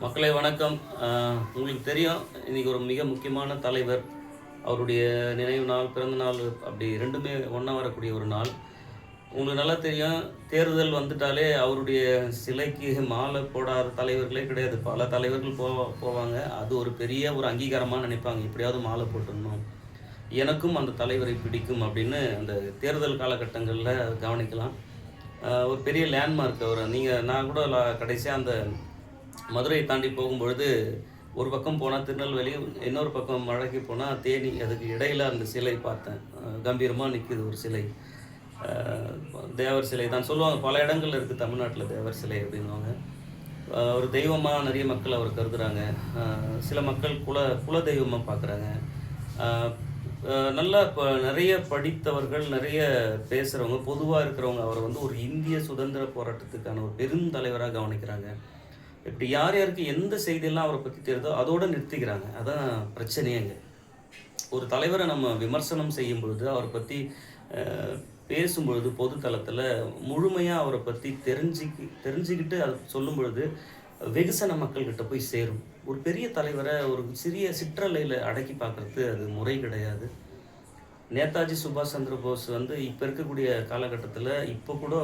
மக்களை வணக்கம். உங்களுக்கு தெரியும் இன்னைக்கு ஒரு மிக முக்கியமான தலைவர். அவருடைய நினைவு நாள் பிறந்த நாள் அப்படி ரெண்டுமே ஒன்றா வரக்கூடிய ஒரு நாள். உங்களுக்கு நல்லா தெரியும் தேர்தல் வந்துட்டாலே அவருடைய சிலைக்கு மாலை போடாத தலைவர்களே கிடையாது. பல தலைவர்கள் போ போவாங்க. அது ஒரு பெரிய ஒரு அங்கீகாரமாக நினைப்பாங்க. எப்படியாவது மாலை போட்டுடணும். எனக்கும் அந்த தலைவரை பிடிக்கும் அப்படின்னு அந்த தேர்தல் காலகட்டங்களில் கவனிக்கலாம். ஒரு பெரிய லேண்ட்மார்க் அவர். நீங்கள் நான் கூட கடைசியாக அந்த மதுரையை தாண்டி போகும்பொழுது ஒரு பக்கம் போனால் திருநெல்வேலி இன்னொரு பக்கம் மழைக்கு போனால் தேனி. அதுக்கு இடையில அந்த சிலை பார்த்தேன். கம்பீரமாக நிற்குது ஒரு சிலை. தேவர் சிலை தான் சொல்லுவாங்க. பல இடங்கள்ல இருக்குது தமிழ்நாட்டில் தேவர் சிலை அப்படின்வாங்க ஒரு தெய்வமாக நிறைய மக்கள் அவர் கருதுகிறாங்க சில மக்கள் குல குல தெய்வமாக பார்க்குறாங்க நல்லா இப்போ நிறைய படித்தவர்கள் நிறைய பேசுகிறவங்க பொதுவாக இருக்கிறவங்க அவரை வந்து ஒரு இந்திய சுதந்திர போராட்டத்துக்கான ஒரு பெரும் தலைவராக கவனிக்கிறாங்க. இப்படி யார் யாருக்கு எந்த செய்தியெல்லாம் அவரை பற்றி தெரியுதோ அதோடு நிறுத்திக்கிறாங்க. அதான் பிரச்சனையேங்க ஒரு தலைவரை நம்ம விமர்சனம் செய்யும் பொழுது அவரை பற்றி பேசும்பொழுது பொது தளத்தில் முழுமையாக அவரை பற்றி தெரிஞ்சுக்கி தெரிஞ்சுக்கிட்டு அது சொல்லும் பொழுது வெகுசன மக்கள்கிட்ட போய் சேரும். ஒரு பெரிய தலைவரை ஒரு சிறிய சிற்றலையில் அடக்கி பார்க்குறது அது முறை கிடையாது. நேதாஜி சுபாஷ் சந்திர போஸ் வந்து இப்போ இருக்கக்கூடிய காலகட்டத்தில் இப்போ கூட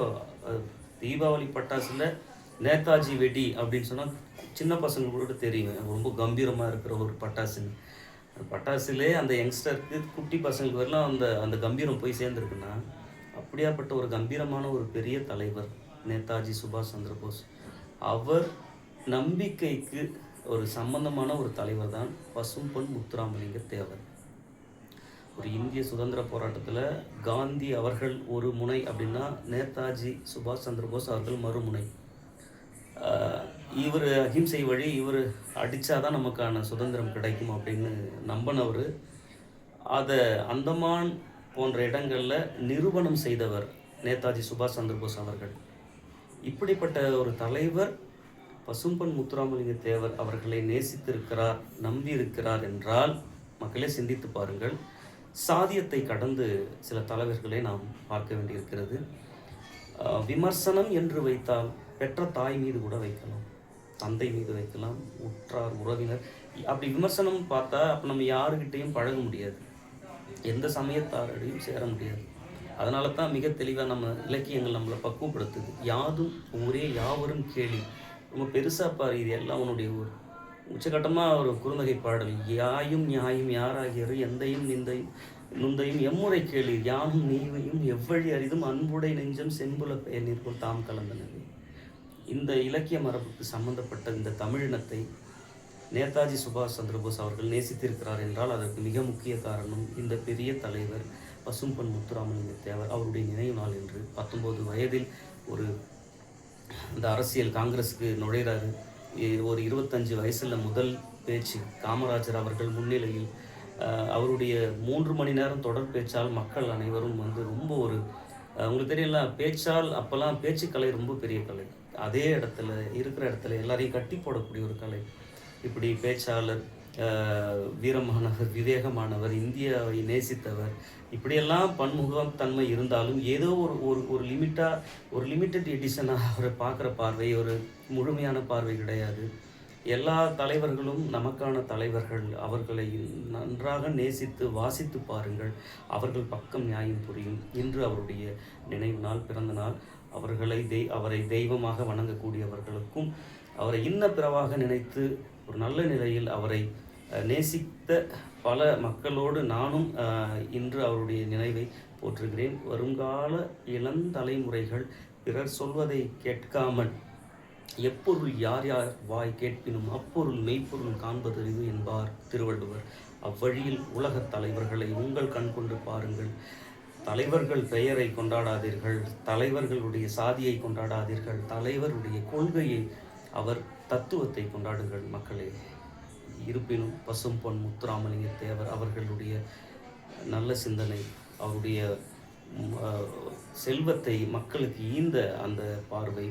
தீபாவளி பட்டாசில் நேதாஜி வெடி அப்படின்னு சொன்னால் சின்ன பசங்களுக்கு கூட தெரியும். ரொம்ப கம்பீரமாக இருக்கிற ஒரு பட்டாசுன்னு அந்த பட்டாசுலே அந்த யங்ஸ்டருக்கு குட்டி பசங்களுக்கு வரலாம் அந்த அந்த கம்பீரம் போய் சேர்ந்துருக்குன்னா அப்படியாப்பட்ட ஒரு கம்பீரமான ஒரு பெரிய தலைவர் நேதாஜி சுபாஷ் சந்திர போஸ் அவர் நம்பிக்கைக்கு ஒரு சம்பந்தமான ஒரு தலைவர் தான் பசும்பொன் முத்துராமலிங்க தேவர். ஒரு இந்திய சுதந்திர போராட்டத்தில் காந்தி அவர்கள் ஒரு முனை அப்படின்னா நேதாஜி சுபாஷ் சந்திர போஸ் அவர்கள் மறுமுனை. இவர் அகிம்சை வழி இவர் அடித்தாதான் நமக்கான சுதந்திரம் கிடைக்கும் அப்படின்னு நம்பினவர். அதை அந்தமான் போன்ற இடங்களில் நிரூபணம் செய்தவர் நேதாஜி சுபாஷ் சந்திரபோஸ் அவர்கள். இப்படிப்பட்ட ஒரு தலைவர் பசும்பன் முத்துராமலிங்க தேவர் அவர்களை நேசித்திருக்கிறார் நம்பி இருக்கிறார் என்றால் மக்களே சிந்தித்து பாருங்கள். சாதியத்தை கடந்து சில தலைவர்களை நாம் பார்க்க வேண்டியிருக்கிறது. விமர்சனம் என்று வைத்தால் பெற்ற தாய் மீது கூட வைக்கலாம். தந்தை மீது வைக்கலாம் உற்றார் உறவினர். அப்படி விமர்சனம் பார்த்தா அப்போ நம்ம யாருக்கிட்டேயும் பழக முடியாது. எந்த சமயத்தாரோடையும் சேர முடியாது. அதனால தான் மிக தெளிவாக நம்ம இலக்கியங்கள் நம்மளை பக்குவப்படுத்துது. யாதும் ஊரே யாவரும் கேள்வி ரொம்ப பெருசாக பாரு இது எல்லாம் உன்னுடைய ஊர். உச்சகட்டமாக ஒரு குறுந்தகை பாடல். யாயும் நியாயும் யாராகியரு எந்தையும் நிந்தையும் நுந்தையும் எம்முறை கேளு. யானும் நீவையும் எவ்வழி அரிதும் அன்புடை நெஞ்சம் செம்புல பெயர் நீர்கொள் தாம் கலந்தனவே. இந்த இலக்கிய மரபுக்கு சம்பந்தப்பட்ட இந்த தமிழினத்தை நேதாஜி சுபாஷ் சந்திரபோஸ் அவர்கள் நேசித்திருக்கிறார் என்றால் அதற்கு மிக முக்கிய காரணம் இந்த பெரிய தலைவர் பசும்பன் முத்துராமலிங்க தேவர் அவருடைய நினைவு நாள் என்று. பத்தொம்போது வயதில் ஒரு இந்த அரசியல் காங்கிரஸுக்கு நுழைகிறாரு ஒரு இருபத்தஞ்சு வயசில் முதல் பேச்சு காமராஜர் அவர்கள் முன்னிலையில் அவருடைய மூன்று மணி நேரம் தொடர் பேச்சால் மக்கள் அனைவரும் வந்து ரொம்ப ஒரு உங்களுக்கு தெரியல பேச்சால் அப்போல்லாம் பேச்சுக்கலை ரொம்ப பெரிய கலை. அதே இடத்துல இருக்கிற இடத்துல எல்லாரையும் கட்டி போடக்கூடிய ஒரு கலை. இப்படி பேச்சாளர் வீரமானவர் விவேகமானவர் இந்தியாவை நேசித்தவர் இப்படியெல்லாம் பன்முகம் தன்மை இருந்தாலும் ஏதோ ஒரு ஒரு ஒரு லிமிட்டாக ஒரு லிமிட்டட் எடிஷனாக அவரை பார்க்குற பார்வை ஒரு முழுமையான பார்வை கிடையாது. எல்லா தலைவர்களும் நமக்கான தலைவர்கள். அவர்களை நன்றாக நேசித்து வாசித்து பாருங்கள். அவர்கள் பக்கம் நியாயம் புரியும். இன்று அவருடைய நினைவு நாள் பிறந்த நாள். அவர்களை தெய் அவரை தெய்வமாக வணங்கக்கூடியவர்களுக்கும் அவரை இன்ன பிறவாக நினைத்து ஒரு நல்ல நிலையில் அவரை நேசித்த பல மக்களோடு நானும் இன்று அவருடைய நினைவை போற்றுகிறேன். வருங்கால இளந்தலைமுறைகள் பிறர் சொல்வதை கேட்காமல் எப்பொருள் யார் யார் வாய் கேட்பினும் அப்பொருள் மெய்ப்பொருள் காண்பதறிவு என்பார் திருவள்ளுவர். அவ்வழியில் உலகத் தலைவர்களை உங்கள் கண் கொண்டு பாருங்கள். தலைவர்கள் பெயரை கொண்டாடாதீர்கள் தலைவர்களுடைய சாதியை கொண்டாடாதீர்கள் தலைவருடைய கொள்கையை அவர் தத்துவத்தை கொண்டாடுங்கள் மக்களே. இருப்பினும் பசும் பொன் முத்துராமலிங்க தேவர் அவர்களுடைய நல்ல சிந்தனை அவருடைய செல்வத்தை மக்களுக்கு ஈந்த அந்த பார்வை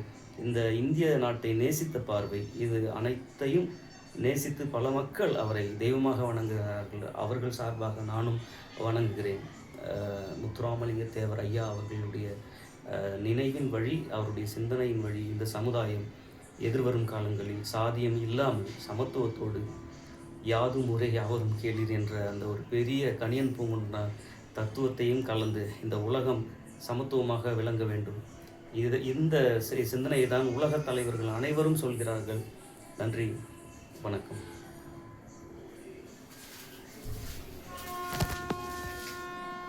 இந்த இந்திய நாட்டை நேசித்த பார்வை இது அனைத்தையும் நேசித்து பல மக்கள் அவரை தெய்வமாக வணங்குகிறார்கள். அவர்கள் சார்பாக நானும் வணங்குகிறேன். முத்துராமலிங்க தேவர் ஐயா அவர்களுடைய நினைவின் வழி அவருடைய சிந்தனையின் வழி இந்த சமுதாயம் எதிர்வரும் காலங்களில் சாதியம் இல்லாமல் சமத்துவத்தோடு யாதும் முறை யாவரும் கேளீர் என்ற அந்த ஒரு பெரிய கணியன் பூங்குன்ற தத்துவத்தையும் கலந்து இந்த உலகம் சமத்துவமாக விளங்க வேண்டும். இது இந்த சிந்தனையை தான் உலகத் தலைவர்கள் அனைவரும் சொல்கிறார்கள். நன்றி வணக்கம்.